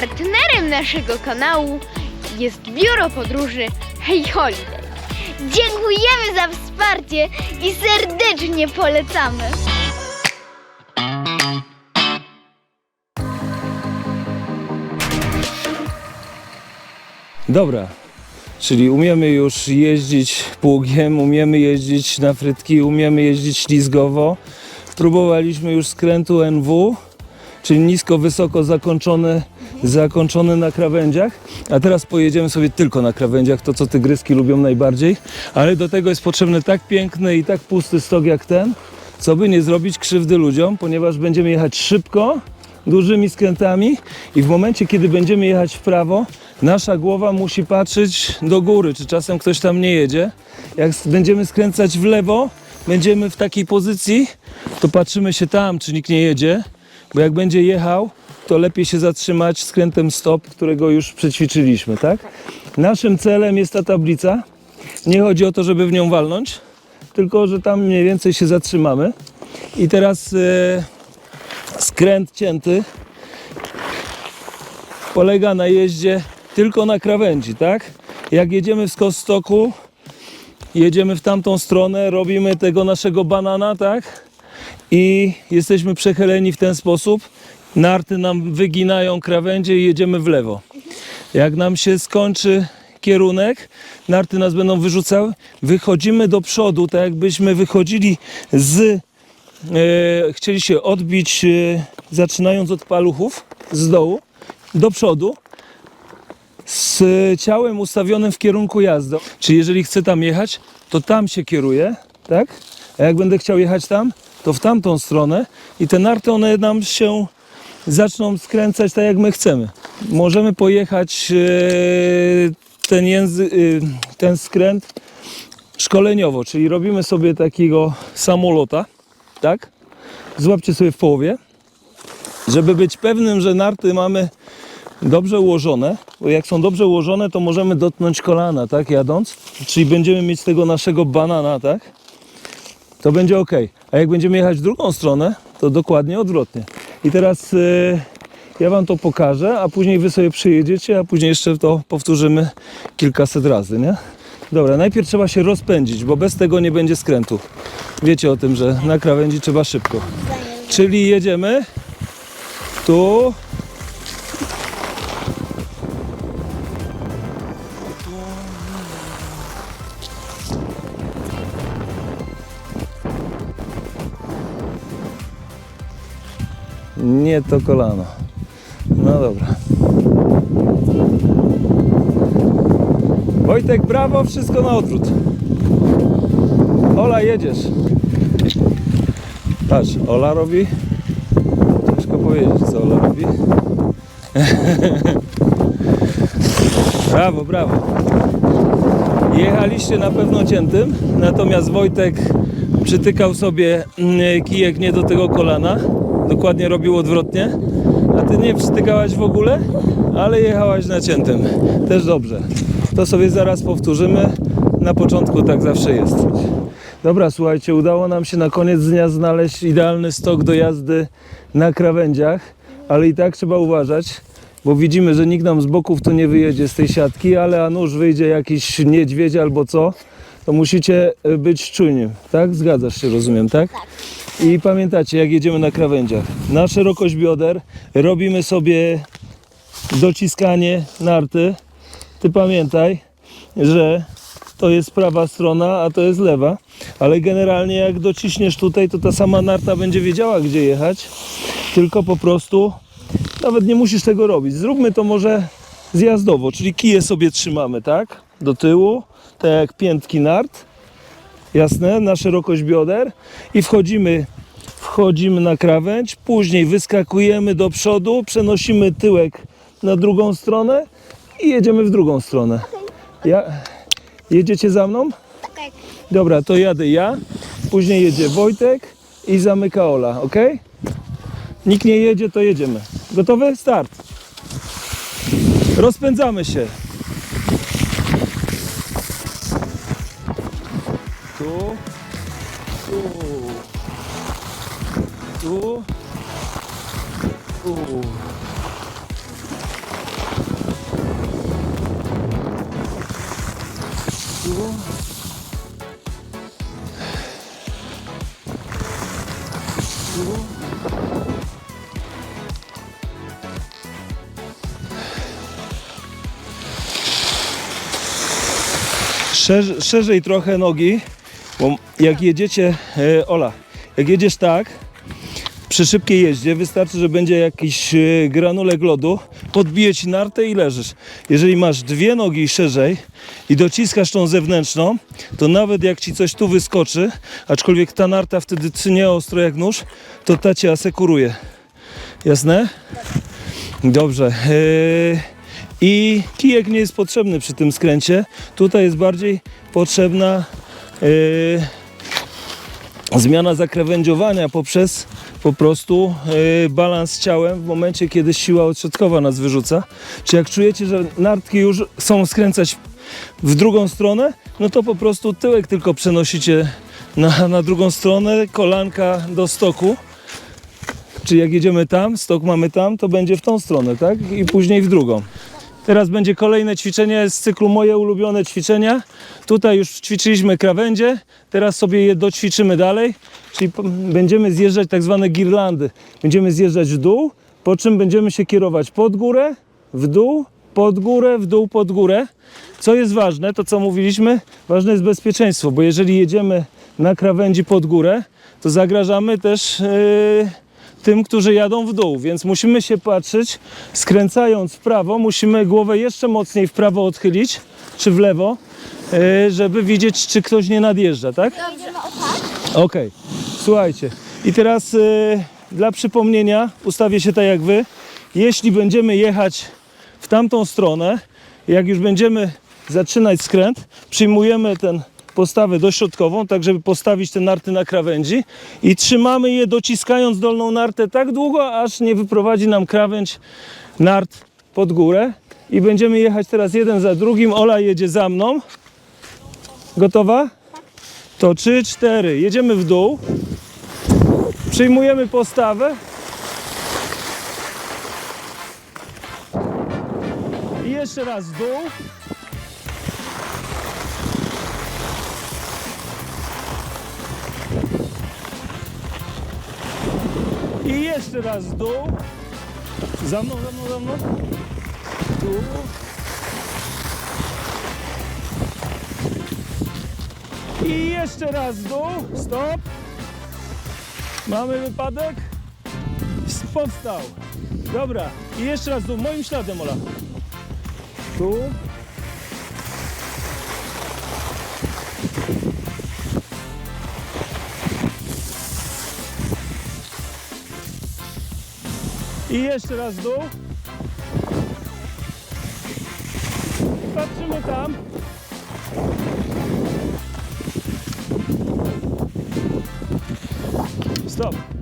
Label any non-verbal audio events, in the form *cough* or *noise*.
Partnerem naszego kanału jest biuro podróży Hey Holiday. Dziękujemy za wsparcie i serdecznie polecamy. Dobra, czyli umiemy już jeździć pługiem, umiemy jeździć na frytki, umiemy jeździć ślizgowo. Próbowaliśmy już skrętu NW, czyli nisko, wysoko zakończony, zakończony na krawędziach, a teraz pojedziemy sobie tylko na krawędziach, to co tygryski lubią najbardziej, ale do tego jest potrzebny tak piękny i tak pusty stok jak ten, co by nie zrobić krzywdy ludziom, ponieważ będziemy jechać szybko, dużymi skrętami i w momencie, kiedy będziemy jechać w prawo, nasza głowa musi patrzeć do góry, czy czasem ktoś tam nie jedzie. Jak będziemy skręcać w lewo, będziemy w takiej pozycji, to patrzymy się tam, czy nikt nie jedzie, bo jak będzie jechał, to lepiej się zatrzymać skrętem stop, którego już przećwiczyliśmy, tak? Naszym celem jest ta tablica. Nie chodzi o to, żeby w nią walnąć, tylko że tam mniej więcej się zatrzymamy. I teraz e, skręt cięty polega na jeździe tylko na krawędzi, tak? Jak jedziemy w stoku, jedziemy w tamtą stronę, robimy tego naszego banana, tak? I jesteśmy przechyleni w ten sposób. Narty nam wyginają krawędzie i jedziemy w lewo. Jak nam się skończy kierunek, narty nas będą wyrzucały, wychodzimy do przodu, tak jakbyśmy wychodzili z e, chcieli się odbić, e, zaczynając od paluchów z dołu do przodu, z ciałem ustawionym w kierunku jazdy. Czyli jeżeli chcę tam jechać, to tam się kieruję, tak? A jak będę chciał jechać tam, to w tamtą stronę i te narty one nam się zaczną skręcać tak jak my chcemy. Możemy pojechać e, ten, języ, e, ten skręt szkoleniowo, czyli robimy sobie takiego samolota, tak? Złapcie sobie w połowie, żeby być pewnym, że narty mamy dobrze ułożone, bo jak są dobrze ułożone, to możemy dotknąć kolana, tak, jadąc, czyli będziemy mieć tego naszego banana, tak, to będzie ok. A jak będziemy jechać w drugą stronę, to dokładnie odwrotnie. I teraz y, ja Wam to pokażę, a później Wy sobie przyjedziecie, a później jeszcze to powtórzymy kilkaset razy, nie? Dobra, najpierw trzeba się rozpędzić, bo bez tego nie będzie skrętu. Wiecie o tym, że na krawędzi trzeba szybko. Czyli jedziemy tu, Nie to kolano. No dobra. Wojtek, brawo, wszystko na odwrót. Ola, jedziesz. Patrz, Ola robi. Ciężko powiedzieć, co Ola robi. *laughs* brawo, brawo. Jechaliście na pewno ciętym, natomiast Wojtek przytykał sobie mm, kijek nie do tego kolana. Dokładnie robił odwrotnie. A ty nie przytykałaś w ogóle, ale jechałaś na ciętym. Też dobrze. To sobie zaraz powtórzymy. Na początku tak zawsze jest. Dobra, słuchajcie, udało nam się na koniec dnia znaleźć idealny stok do jazdy na krawędziach, ale i tak trzeba uważać, bo widzimy, że nikt nam z boków tu nie wyjedzie z tej siatki, ale a nuż wyjdzie jakiś niedźwiedź albo co, to musicie y, być czujni, tak? Zgadzasz się, rozumiem, tak? I pamiętacie, jak jedziemy na krawędziach, na szerokość bioder robimy sobie dociskanie narty. Ty pamiętaj, że to jest prawa strona, a to jest lewa, ale generalnie jak dociśniesz tutaj, to ta sama narta będzie wiedziała, gdzie jechać, tylko po prostu nawet nie musisz tego robić. Zróbmy to może zjazdowo, czyli kije sobie trzymamy, tak? Do tyłu, tak jak piętki nart, jasne, na szerokość bioder i wchodzimy, wchodzimy na krawędź, później wyskakujemy do przodu, przenosimy tyłek na drugą stronę i jedziemy w drugą stronę. Ja, jedziecie za mną? Tak. Dobra, to jadę ja, później jedzie Wojtek i zamyka Ola, ok? Nikt nie jedzie, to jedziemy. Gotowy? Start. Rozpędzamy się. tu. Tu. Tu. Tu. Szerzej trochę nogi, bo jak jedziecie, e, Ola, jak jedziesz tak, przy szybkiej jeździe wystarczy, że będzie jakiś e, granulek lodu, podbije ci nartę i leżysz. Jeżeli masz dwie nogi szerzej i dociskasz tą zewnętrzną, to nawet jak ci coś tu wyskoczy, aczkolwiek ta narta wtedy tnie ostro jak nóż, to ta cię asekuruje. Jasne? Dobrze. Yy, I kijek nie jest potrzebny przy tym skręcie. Tutaj jest bardziej potrzebna yy, zmiana zakrawędziowania poprzez po prostu yy, balans ciałem w momencie, kiedy siła odśrodkowa nas wyrzuca. Czy jak czujecie, że nartki już chcą skręcać w drugą stronę, no to po prostu tyłek tylko przenosicie na, na drugą stronę, kolanka do stoku. Czy jak jedziemy tam, stok mamy tam, to będzie w tą stronę, tak? I później w drugą. Teraz będzie kolejne ćwiczenie z cyklu moje ulubione ćwiczenia. Tutaj już ćwiczyliśmy krawędzie, teraz sobie je doćwiczymy dalej, czyli będziemy zjeżdżać tak zwane girlandy. Będziemy zjeżdżać w dół, po czym będziemy się kierować pod górę, w dół, pod górę, w dół, pod górę. Co jest ważne, to co mówiliśmy, ważne jest bezpieczeństwo, bo jeżeli jedziemy na krawędzi pod górę, to zagrażamy też yy, tym, którzy jadą w dół, więc musimy się patrzeć, skręcając w prawo, musimy głowę jeszcze mocniej w prawo odchylić, czy w lewo, yy, żeby widzieć, czy ktoś nie nadjeżdża, tak? Okej, słuchajcie. I teraz yy, dla przypomnienia ustawię się tak jak wy. Jeśli będziemy jechać w tamtą stronę, jak już będziemy zaczynać skręt, przyjmujemy ten postawę dośrodkową, tak żeby postawić te narty na krawędzi i trzymamy je dociskając dolną nartę tak długo, aż nie wyprowadzi nam krawędź nart pod górę i będziemy jechać teraz jeden za drugim. Ola jedzie za mną. Gotowa? To 3, 4. Jedziemy w dół. Przyjmujemy postawę. I jeszcze raz w dół. Jeszcze raz w dół. Za mną, za mną, za mną. Tu. I jeszcze raz w dół. Stop. Mamy wypadek. Powstał. Dobra. I jeszcze raz w dół. Moim śladem, Ola. Tu. I jeszcze raz w dół. Patrzymy tam. Stop.